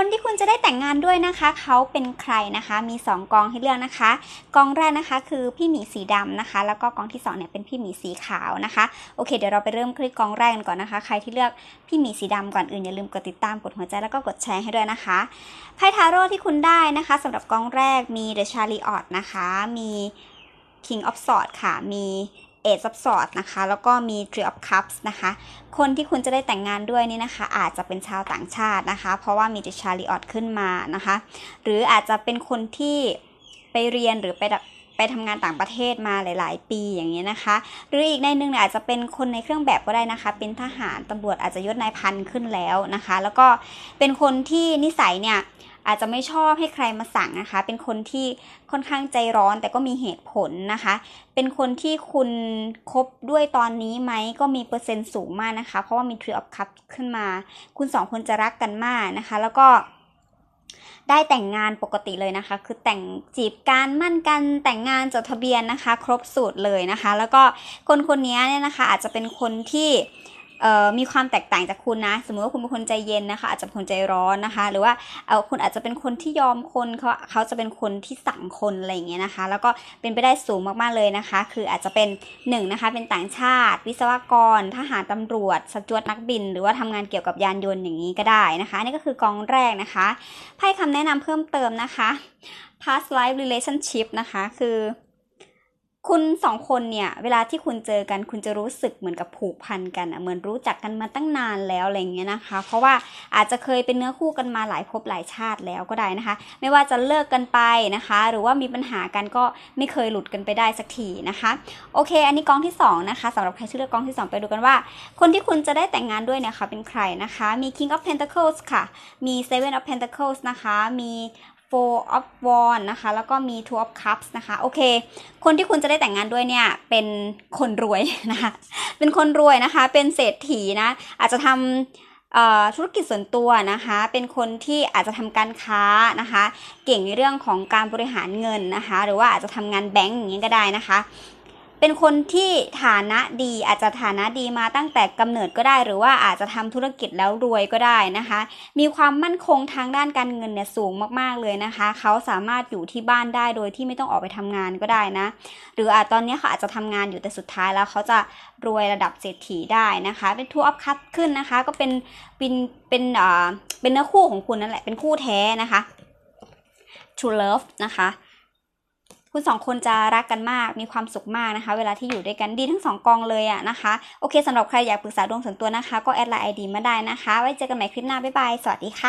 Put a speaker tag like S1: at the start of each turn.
S1: คนที่คุณจะได้แต่งงานด้วยนะคะ เขาเป็นใครนะคะ มี 2 กองให้เลือกนะคะ กองแรกนะคะคือพี่หมีสีดำนะคะ แล้วก็กองที่2เนี่ยเป็นพี่หมีสีขาวนะคะ โอเค เดี๋ยวเราไปเริ่มคลิกกองแรกกันก่อนนะคะ ใครที่เลือกพี่หมีสีดำก่อนอื่นอย่าลืมกดติดตาม กดหัวใจแล้วก็กดแชร์ให้ด้วยนะคะ ไพ่ทาโร่ที่คุณได้นะคะสำหรับกองแรกมี The Chariot นะคะ มี King of Swords ค่ะ มี Ace of Swords นะคะ แล้วก็มี Three of Cups นะคะ คนที่คุณจะได้แต่งงานด้วยนี่นะคะ อาจจะเป็นชาวต่างชาตินะคะ เพราะว่ามี The Chariot ขึ้นมานะคะ หรืออาจจะเป็นคนที่ไปเรียนหรือไปไปทำงานต่างประเทศมาหลาย ๆ ปีอย่างนี้นะคะ หรืออีกในหนึ่งอาจจะเป็นคนในเครื่องแบบก็ได้นะคะ เป็นทหารตำรวจอาจจะยศนายพันขึ้นแล้วนะคะ แล้วก็เป็นคนที่นิสัยเนี่ย อาจจะไม่ชอบให้ใครมาสั่งนะคะ เป็นคนที่ค่อนข้างใจร้อนแต่ก็มีเหตุผลนะคะ เป็นคนที่คุณคบด้วยตอนนี้ไหมก็มีเปอร์เซ็นต์สูงมากนะคะ เพราะว่ามี Three of Cups ขึ้นมา คุณสองคนจะรักกันมากนะคะ แล้วก็ได้แต่งงานปกติเลยนะคะ คือแต่งจีบการมั่นกันแต่งงานจดทะเบียนนะคะ ครบสูตรเลยนะคะ แล้วก็คนคนนี้เนี่ยนะคะอาจจะเป็นคนที่ มีความแตกต่างจากคุณนะ สมมติว่าคุณเป็นคนใจเย็นนะคะ อาจจะเป็นคนใจร้อนนะคะ หรือว่าเออคุณอาจจะเป็นคนที่ยอมคนเขาเขาจะเป็นคนที่สั่งคนอะไรอย่างเงี้ยนะคะ แล้วก็เป็นไปได้สูงมากๆเลยนะคะ คืออาจจะเป็นหนึ่งนะคะเป็นต่างชาติ วิศวกร ทหารตำรวจสจวตนักบิน หรือว่าทำงานเกี่ยวกับยานยนต์อย่างนี้ก็ได้นะคะ นี่ก็คือกองแรกนะคะไพ่คำแนะนำเพิ่มเติมนะคะ past life relationship นะคะ คือ คุณสองคนเนี่ยเวลาที่คุณเจอกันคุณจะรู้สึกเหมือนกับผูกพันกันอะเหมือนรู้จักกันมาตั้งนานแล้วอะไรอย่างเงี้ยนะคะ เพราะว่าอาจจะเคยเป็นเนื้อคู่กันมาหลายภพหลายชาติแล้วก็ได้นะคะ ไม่ว่าจะเลิกกันไปนะคะ หรือว่ามีปัญหากันก็ไม่เคยหลุดกันไปได้สักทีนะคะโอเค อันนี้กองที่สองนะคะสำหรับใครที่เลือกกองที่สองไปดูกันว่า คนที่คุณจะได้แต่งงานด้วยเนี่ยค่ะเป็นใครนะคะ มี King of Pentacles ค่ะมี Seven of Pentacles นะคะมี Four of Wands นะคะ แล้วก็มี Two of Cups นะคะ โอเค คนที่คุณจะได้แต่งงานด้วยเนี่ย เป็นคนรวยนะคะ เป็นคนรวยนะคะ เป็นเศรษฐีนะ อาจจะทำธุรกิจส่วนตัวนะคะ เป็นคนที่อาจจะทำการค้านะคะ เก่งในเรื่องของการบริหารเงินนะคะ หรือว่าอาจจะทำงานแบงก์อย่างนี้ก็ได้นะคะ เป็นคนที่ฐานะดีอาจจะฐานะดีมาตั้งแต่กำเนิดก็ได้ หรือว่าอาจจะทำธุรกิจแล้วรวยก็ได้นะคะ มีความมั่นคงทางด้านการเงินเนี่ยสูงมากๆเลยนะคะ เขาสามารถอยู่ที่บ้านได้โดยที่ไม่ต้องออกไปทำงานก็ได้นะ หรืออาจตอนนี้เขาอาจจะทำงานอยู่แต่สุดท้ายแล้วเขาจะรวยระดับเศรษฐีได้นะคะ เป็นทัวร์อัพคัตขึ้นนะคะ ก็เป็นเป็นเป็นเอ่อเป็นเนื้อคู่ของคุณนั่นแหละเป็นคู่แท้นะคะ True Love นะคะ คุณสองคนจะรักกันมากมีความสุขมากนะคะ เวลาที่อยู่ด้วยกันดีทั้งสองกองเลยอะนะคะโอเคสำหรับใครอยากปรึกษาดวงส่วนตัวนะคะ ก็แอดไลน์ไอดีมาได้นะคะ ไว้เจอกันใหม่คลิปหน้าบ๊ายบายสวัสดีค่ะ